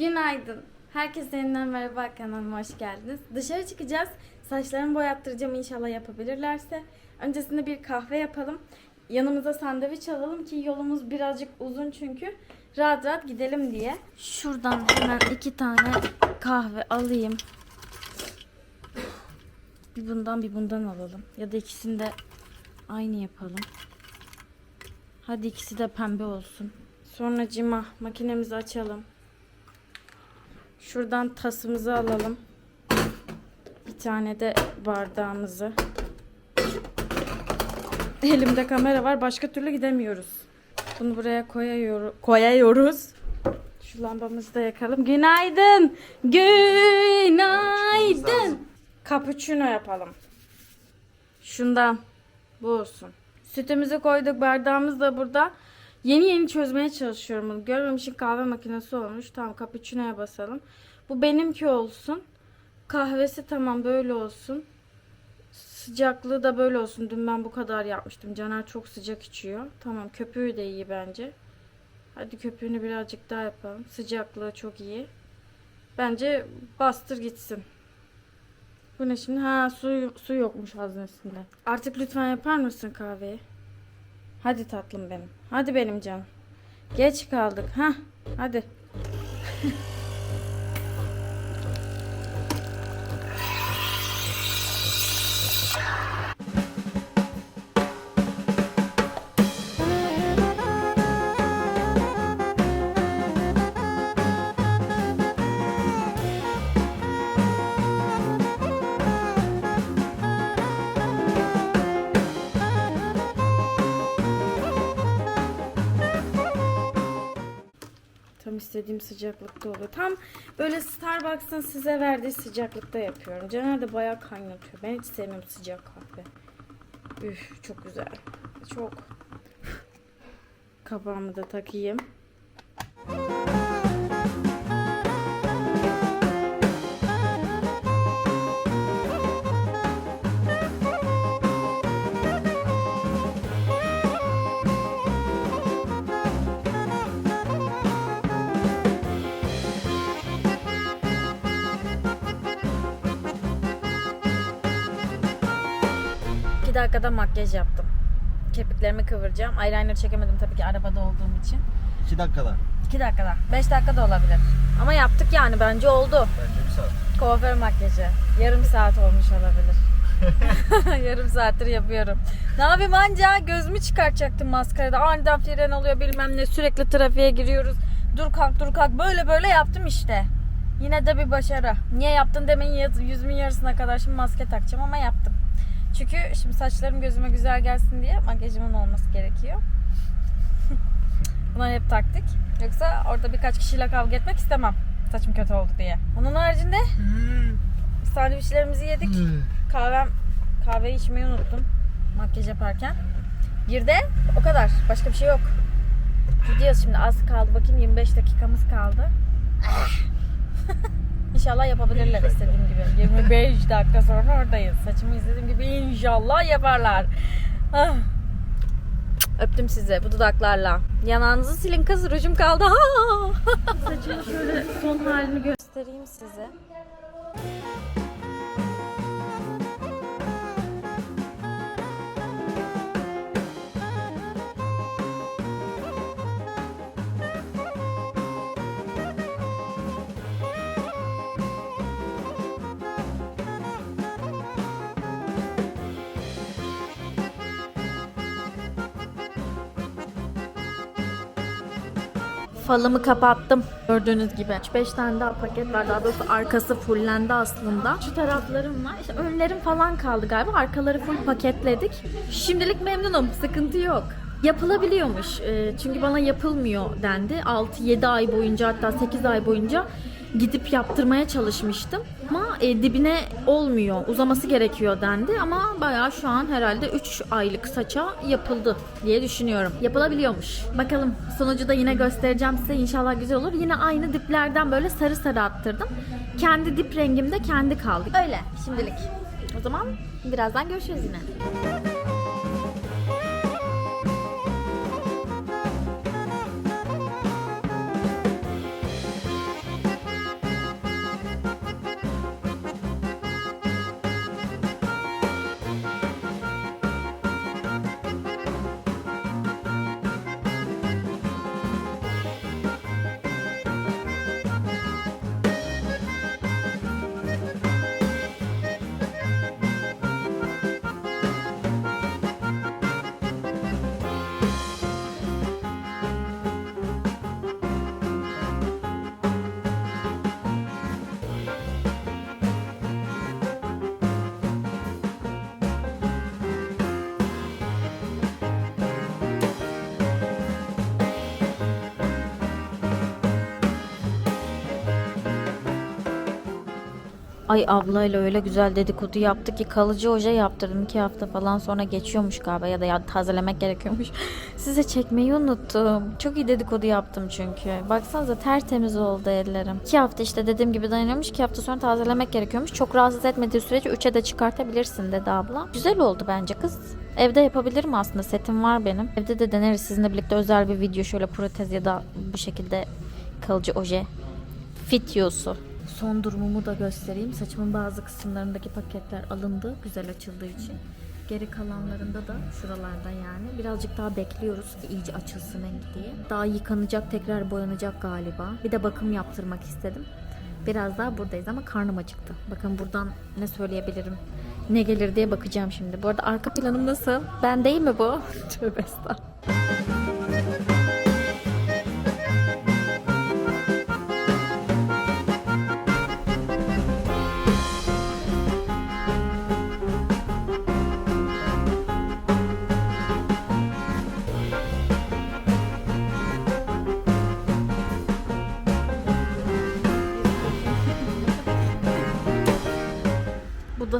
Günaydın. Herkese yeniden merhaba kanalıma hoş geldiniz. Dışarı çıkacağız. Saçlarımı boyattıracağım inşallah yapabilirlerse. Öncesinde bir kahve yapalım. Yanımıza sandviç alalım ki yolumuz birazcık uzun çünkü. Rahat rahat gidelim diye. Şuradan hemen iki tane kahve alayım. Bir bundan bir bundan alalım. Ya da ikisini de aynı yapalım. Hadi ikisi de pembe olsun. Sonra cima makinemizi açalım. Şuradan tasımızı alalım. Bir tane de bardağımızı. Elimde kamera var. Başka türlü gidemiyoruz. Bunu buraya koyuyor, koyuyoruz. Şu lambamızı da yakalım. Günaydın. Günaydın. Cappuccino yapalım. Şundan. Bu olsun. Sütümüzü koyduk. Bardağımız da burada. Yeni yeni çözmeye çalışıyorum bunu. Görmemişim kahve makinesi olmuş. Tamam cappuccino'ya basalım. Bu benimki olsun. Kahvesi tamam böyle olsun. Sıcaklığı da böyle olsun. Dün ben bu kadar yapmıştım. Caner çok sıcak içiyor. Tamam köpüğü de iyi bence. Hadi köpüğünü birazcık daha yapalım. Sıcaklığı çok iyi. Bence bastır gitsin. Bu ne şimdi? Ha su, su yokmuş haznesinde. Artık lütfen yapar mısın kahveyi? Hadi tatlım benim. Hadi benim canım. Geç kaldık. Ha, hadi. istediğim sıcaklıkta oluyor. Tam böyle Starbucks'ın size verdiği sıcaklıkta yapıyorum. Caner de bayağı kaynatıyor. Ben hiç sevmiyorum sıcak kahve. Üf çok güzel. Çok. Kabağımı da takayım. İki dakikada makyaj yaptım. Kirpiklerimi kıvıracağım. Eyeliner çekemedim tabii ki arabada olduğum için. 2 dakikada. 2 dakikada. 5 dakika da olabilir. Ama yaptık yani bence oldu. Bence bir saat. Kuaför makyajı. Yarım saat olmuş olabilir. Yarım saattir yapıyorum. Ne yapayım anca gözümü çıkartacaktım maskarada. Aniden fren oluyor bilmem ne. Sürekli trafiğe giriyoruz. Dur kalk dur kalk. Böyle böyle yaptım işte. Yine de bir başarı. Niye yaptın demeyin yüzümün yarısına kadar şimdi maske takacağım ama yaptım. Çünkü şimdi saçlarım gözüme güzel gelsin diye makyajımın olması gerekiyor. Bunlar hep taktik. Yoksa orada birkaç kişiyle kavga etmek istemem. Saçım kötü oldu diye. Onun haricinde sandviçlerimizi yedik. Kahvem kahveyi içmeyi unuttum makyaj yaparken. Bir de o kadar. Başka bir şey yok. Gidiyoruz şimdi az kaldı. Bakayım 25 dakikamız kaldı. İnşallah yapabilirler istediğim gibi. 25 dakika sonra oradayız. Saçımı istediğim gibi inşallah yaparlar. Ah. Öptüm sizi bu dudaklarla. Yanağınızı silin kız rujum kaldı. Saçımı şöyle son halini göstereyim size. Falımı kapattım. Gördüğünüz gibi. 5 tane daha paket var. Daha doğrusu arkası fullendi aslında. Şu taraflarım var. İşte önlerim falan kaldı galiba. Arkaları full paketledik. Şimdilik memnunum. Sıkıntı yok. Yapılabiliyormuş. Ee, Çünkü bana yapılmıyor dendi. 6-7 ay boyunca hatta 8 ay boyunca gidip yaptırmaya çalışmıştım. Ama e, dibine olmuyor. Uzaması gerekiyor dendi. Ama bayağı şu an herhalde 3 aylık saça yapıldı diye düşünüyorum. Yapılabiliyormuş. Bakalım sonucu da yine göstereceğim size. İnşallah güzel olur. Yine aynı diplerden böyle sarı sarı attırdım. Kendi dip rengimde kendi kaldı. Öyle şimdilik. O zaman birazdan görüşürüz yine. Ay ablayla öyle güzel dedikodu yaptı ki kalıcı oje yaptırdım. iki hafta falan sonra geçiyormuş galiba ya da ya tazelemek gerekiyormuş. Size çekmeyi unuttum. Çok iyi dedikodu yaptım çünkü. Baksanıza tertemiz oldu ellerim. İki hafta işte dediğim gibi dayanıyormuş. iki hafta sonra tazelemek gerekiyormuş. Çok rahatsız etmediği sürece üçe de çıkartabilirsin dedi abla. Güzel oldu bence kız. Evde yapabilirim aslında. Setim var benim. Evde de deneriz sizinle birlikte özel bir video şöyle protez ya da bu şekilde kalıcı oje fityosu. Son durumumu da göstereyim. Saçımın bazı kısımlarındaki paketler alındı. Güzel açıldığı için. Geri kalanlarında da şuralarda yani. Birazcık daha bekliyoruz ki iyice açılsın renk diye. Daha yıkanacak, tekrar boyanacak galiba. Bir de bakım yaptırmak istedim. Biraz daha buradayız ama karnım acıktı. Bakın buradan ne söyleyebilirim, ne gelir diye bakacağım şimdi. Bu arada arka planım nasıl? Ben değil mi bu? Tövbe estağfurullah.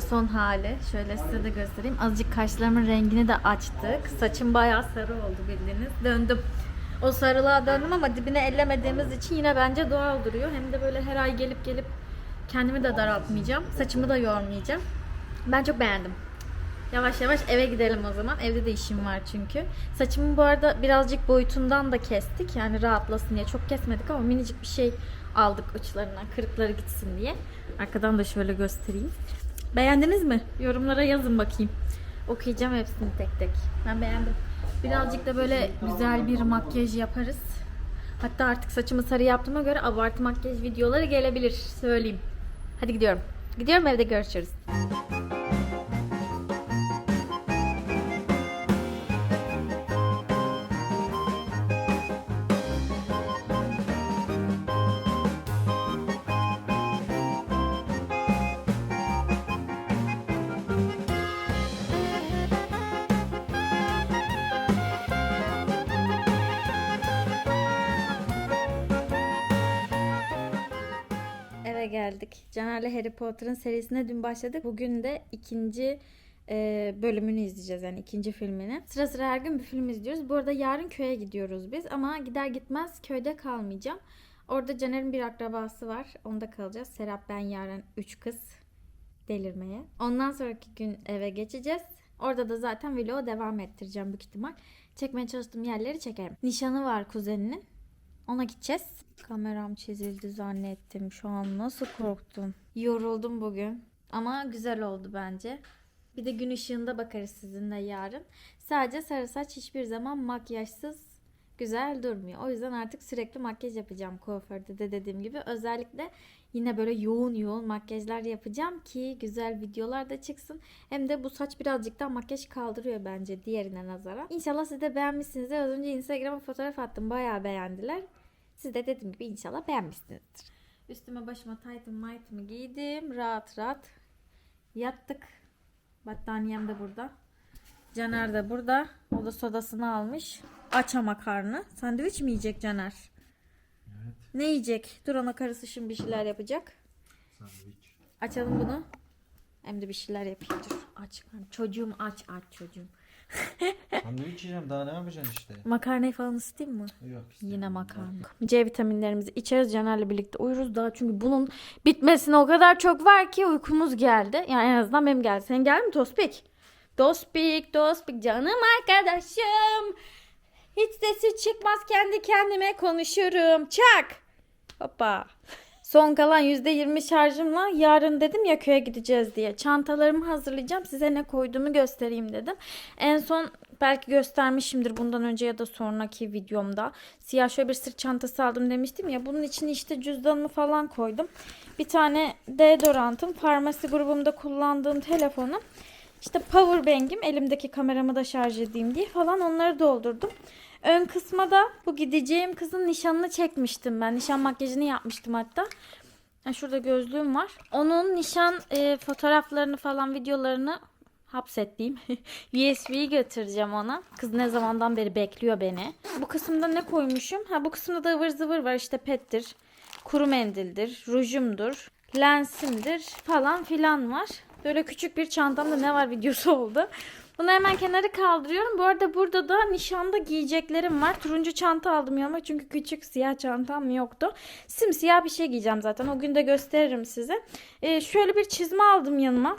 Son hali. Şöyle size de göstereyim. Azıcık kaşlarımın rengini de açtık. Saçım bayağı sarı oldu bildiğiniz. Döndüm. O sarılığa döndüm ama dibine ellemediğimiz için yine bence doğal duruyor. Hem de böyle her ay gelip gelip kendimi de daraltmayacağım. Saçımı da yormayacağım. Ben çok beğendim. Yavaş yavaş eve gidelim o zaman. Evde de işim var çünkü. Saçımı bu arada birazcık boyutundan da kestik. Yani rahatlasın diye. Çok kesmedik ama minicik bir şey aldık uçlarından. Kırıkları gitsin diye. Arkadan da şöyle göstereyim. Beğendiniz mi? Yorumlara yazın bakayım. Okuyacağım hepsini tek tek. Ben beğendim. Birazcık da böyle güzel bir makyaj yaparız. Hatta artık saçımı sarı yaptığıma göre abartı makyaj videoları gelebilir. Söyleyeyim. Hadi gidiyorum. Gidiyorum evde görüşürüz. Geldik. Caner'le Harry Potter'ın serisine dün başladık. Bugün de ikinci e, bölümünü izleyeceğiz yani ikinci filmini. Sıra sıra her gün bir film izliyoruz. Bu arada yarın köye gidiyoruz biz ama gider gitmez köyde kalmayacağım. Orada Caner'in bir akrabası var. Onda kalacağız. Serap ben yarın üç kız delirmeye. Ondan sonraki gün eve geçeceğiz. Orada da zaten vlogu devam ettireceğim büyük ihtimal. Çekmeye çalıştığım yerleri çekerim. Nişanı var kuzeninin. Ona gideceğiz. Kameram çizildi zannettim. Şu an nasıl korktum. Yoruldum bugün. Ama güzel oldu bence. Bir de gün ışığında bakarız sizinle yarın. Sadece sarı saç hiçbir zaman makyajsız güzel durmuyor. O yüzden artık sürekli makyaj yapacağım kuaförde de dediğim gibi. Özellikle yine böyle yoğun yoğun makyajlar yapacağım ki güzel videolar da çıksın. Hem de bu saç birazcık daha makyaj kaldırıyor bence diğerine nazaran. İnşallah siz de beğenmişsinizdir. Az önce Instagram'a fotoğraf attım. Bayağı beğendiler. Siz de dediğim gibi inşallah beğenmişsinizdir. Üstüme başıma taytım maytımı giydim. Rahat rahat yattık. Battaniyem de burada. Caner de burada. O da sodasını almış. Aç ama karnı. Sandviç mi yiyecek Caner? Evet, Ne yiyecek? Dur ona karısı şimdi bir şeyler yapacak. sandviç. Açalım bunu. Hem de bir şeyler yapayım. Dur aç. Çocuğum aç aç çocuğum. Sandviç yiyeceğim daha ne yapacaksın işte? Makarnayı falan ısıtayım mı? Yok. Yine makarna. C vitaminlerimizi içeriz Caner'le birlikte uyuruz daha çünkü bunun bitmesine o kadar çok var ki uykumuz geldi. Yani en azından benim geldi. Senin geldi mi Tospik? Tospik, Tospik canım arkadaşım. Hiç sesi çıkmaz kendi kendime konuşurum. Çak. Hoppa. Son kalan %20 şarjımla yarın dedim ya köye gideceğiz diye. Çantalarımı hazırlayacağım. Size ne koyduğumu göstereyim dedim. En son belki göstermişimdir bundan önce ya da sonraki videomda. Siyah şöyle bir sırt çantası aldım demiştim ya. Bunun içine işte cüzdanımı falan koydum. Bir tane deodorantım, farmasi grubumda kullandığım telefonum. İşte power bank'im, elimdeki kameramı da şarj edeyim diye falan onları doldurdum. Ön kısma da bu gideceğim kızın nişanını çekmiştim ben. Nişan makyajını yapmıştım hatta. Ha, şurada gözlüğüm var. Onun nişan e, fotoğraflarını falan videolarını hapsettiğim USB'yi götüreceğim ona. Kız ne zamandan beri bekliyor beni. Bu kısımda ne koymuşum? Ha bu kısımda da ıvır zıvır var işte pettir. Kuru mendildir, rujumdur. lensimdir falan filan var. Böyle küçük bir çantamda ne var videosu oldu. Bunu hemen kenara kaldırıyorum. Bu arada burada da nişanda giyeceklerim var. Turuncu çanta aldım yanıma çünkü küçük siyah çantam yoktu. Simsiyah bir şey giyeceğim zaten. O gün de gösteririm size. Ee, şöyle bir çizme aldım yanıma.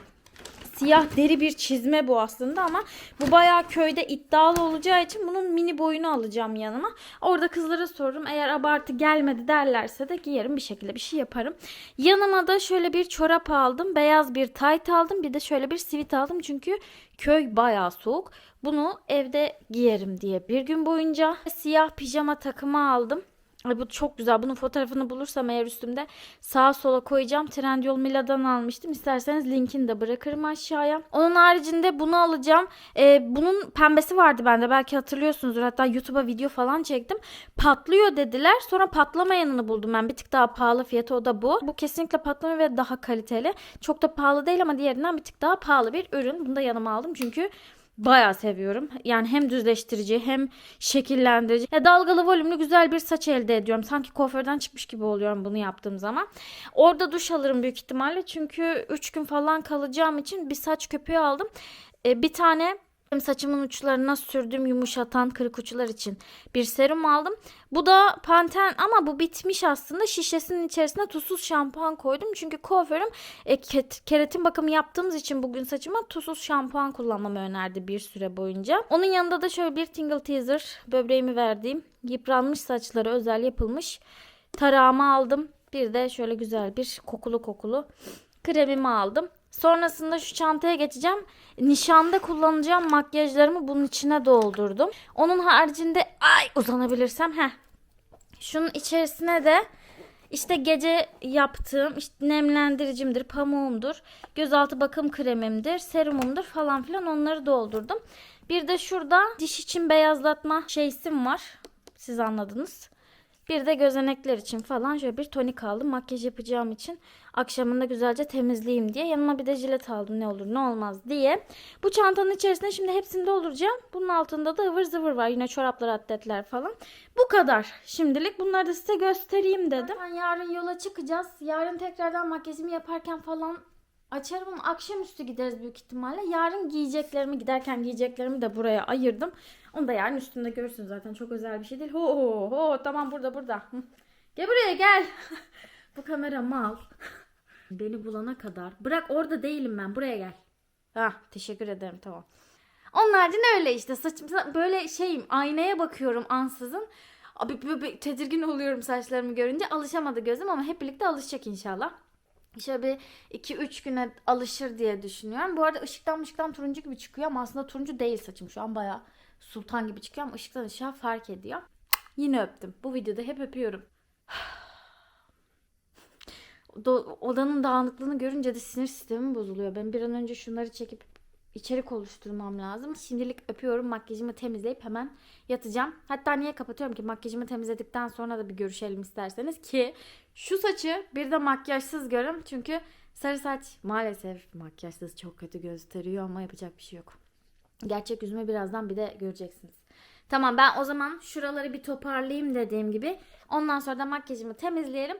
Siyah deri bir çizme bu aslında ama bu bayağı köyde iddialı olacağı için bunun mini boyunu alacağım yanıma. Orada kızlara sorurum. Eğer abartı gelmedi derlerse de giyerim bir şekilde bir şey yaparım. Yanıma da şöyle bir çorap aldım. Beyaz bir tayt aldım. Bir de şöyle bir sivit aldım. Çünkü köy bayağı soğuk. Bunu evde giyerim diye bir gün boyunca. Siyah pijama takımı aldım. Ay bu çok güzel. Bunun fotoğrafını bulursam eğer üstümde sağa sola koyacağım. Trendyol Mila'dan almıştım. İsterseniz linkini de bırakırım aşağıya. Onun haricinde bunu alacağım. Ee, bunun pembesi vardı bende. Belki hatırlıyorsunuzdur. Hatta YouTube'a video falan çektim. Patlıyor dediler. Sonra patlamayanını buldum ben. Bir tık daha pahalı fiyatı o da bu. Bu kesinlikle patlamıyor ve daha kaliteli. Çok da pahalı değil ama diğerinden bir tık daha pahalı bir ürün. Bunu da yanıma aldım çünkü Bayağı seviyorum. Yani hem düzleştirici hem şekillendirici. Ya dalgalı volümlü güzel bir saç elde ediyorum. Sanki kuaförden çıkmış gibi oluyorum bunu yaptığım zaman. Orada duş alırım büyük ihtimalle. Çünkü 3 gün falan kalacağım için bir saç köpüğü aldım. Ee, bir tane saçımın uçlarına sürdüğüm yumuşatan kırık uçlar için bir serum aldım. Bu da Panten ama bu bitmiş aslında. Şişesinin içerisine tuzsuz şampuan koydum. Çünkü kuaförüm e, keratin bakımı yaptığımız için bugün saçıma tuzsuz şampuan kullanmamı önerdi bir süre boyunca. Onun yanında da şöyle bir Tingle Teaser böbreğimi verdiğim yıpranmış saçlara özel yapılmış tarağımı aldım. Bir de şöyle güzel bir kokulu kokulu kremimi aldım. Sonrasında şu çantaya geçeceğim. Nişanda kullanacağım makyajlarımı bunun içine doldurdum. Onun haricinde ay uzanabilirsem heh. Şunun içerisine de işte gece yaptığım işte nemlendiricimdir, pamuğumdur, gözaltı bakım kremimdir, serumumdur falan filan onları doldurdum. Bir de şurada diş için beyazlatma şeysim var. Siz anladınız. Bir de gözenekler için falan şöyle bir tonik aldım. Makyaj yapacağım için akşamında güzelce temizleyeyim diye. Yanıma bir de jilet aldım ne olur ne olmaz diye. Bu çantanın içerisinde şimdi hepsini dolduracağım. Bunun altında da ıvır zıvır var. Yine çoraplar, atletler falan. Bu kadar. Şimdilik bunları da size göstereyim dedim. Zaten yarın yola çıkacağız. Yarın tekrardan makyajımı yaparken falan açarım ama akşamüstü gideriz büyük ihtimalle. Yarın giyeceklerimi giderken giyeceklerimi de buraya ayırdım. Onu da yarın üstünde görürsünüz zaten. Çok özel bir şey değil. Ho ho ho tamam burada burada. Gel buraya gel. Bu kamera mal. Beni bulana kadar. Bırak orada değilim ben. Buraya gel. Ha teşekkür ederim tamam. Onun haricinde öyle işte. Saçım böyle şeyim. Aynaya bakıyorum ansızın. Abi böyle tedirgin oluyorum saçlarımı görünce. Alışamadı gözüm ama hep birlikte alışacak inşallah. Şöyle bir 2-3 güne alışır diye düşünüyorum. Bu arada ışıktan ışıktan turuncu gibi çıkıyor ama aslında turuncu değil saçım. Şu an bayağı sultan gibi çıkıyor ama ışıktan ışığa fark ediyor. Yine öptüm. Bu videoda hep öpüyorum. Do- odanın dağınıklığını görünce de sinir sistemim bozuluyor. Ben bir an önce şunları çekip içerik oluşturmam lazım. Şimdilik öpüyorum. Makyajımı temizleyip hemen yatacağım. Hatta niye kapatıyorum ki makyajımı temizledikten sonra da bir görüşelim isterseniz ki şu saçı bir de makyajsız görün. Çünkü sarı saç maalesef makyajsız çok kötü gösteriyor ama yapacak bir şey yok. Gerçek yüzümü birazdan bir de göreceksiniz. Tamam ben o zaman şuraları bir toparlayayım dediğim gibi. Ondan sonra da makyajımı temizleyelim.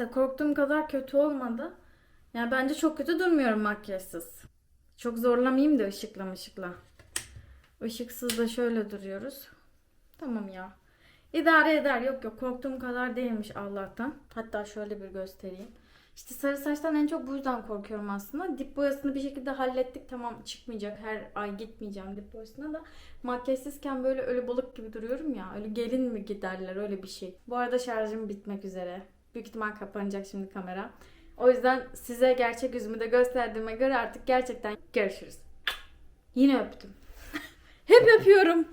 Neyse korktuğum kadar kötü olmadı. Yani bence çok kötü durmuyorum makyajsız. Çok zorlamayayım da ışıkla ışıkla. Işıksız da şöyle duruyoruz. Tamam ya. İdare eder. Yok yok korktuğum kadar değilmiş Allah'tan. Hatta şöyle bir göstereyim. İşte sarı saçtan en çok bu yüzden korkuyorum aslında. Dip boyasını bir şekilde hallettik. Tamam çıkmayacak. Her ay gitmeyeceğim dip boyasına da. Makyajsızken böyle ölü balık gibi duruyorum ya. Öyle gelin mi giderler öyle bir şey. Bu arada şarjım bitmek üzere büyük ihtimal kapanacak şimdi kamera. O yüzden size gerçek yüzümü de gösterdiğime göre artık gerçekten görüşürüz. Yine öptüm. Hep öpüyorum.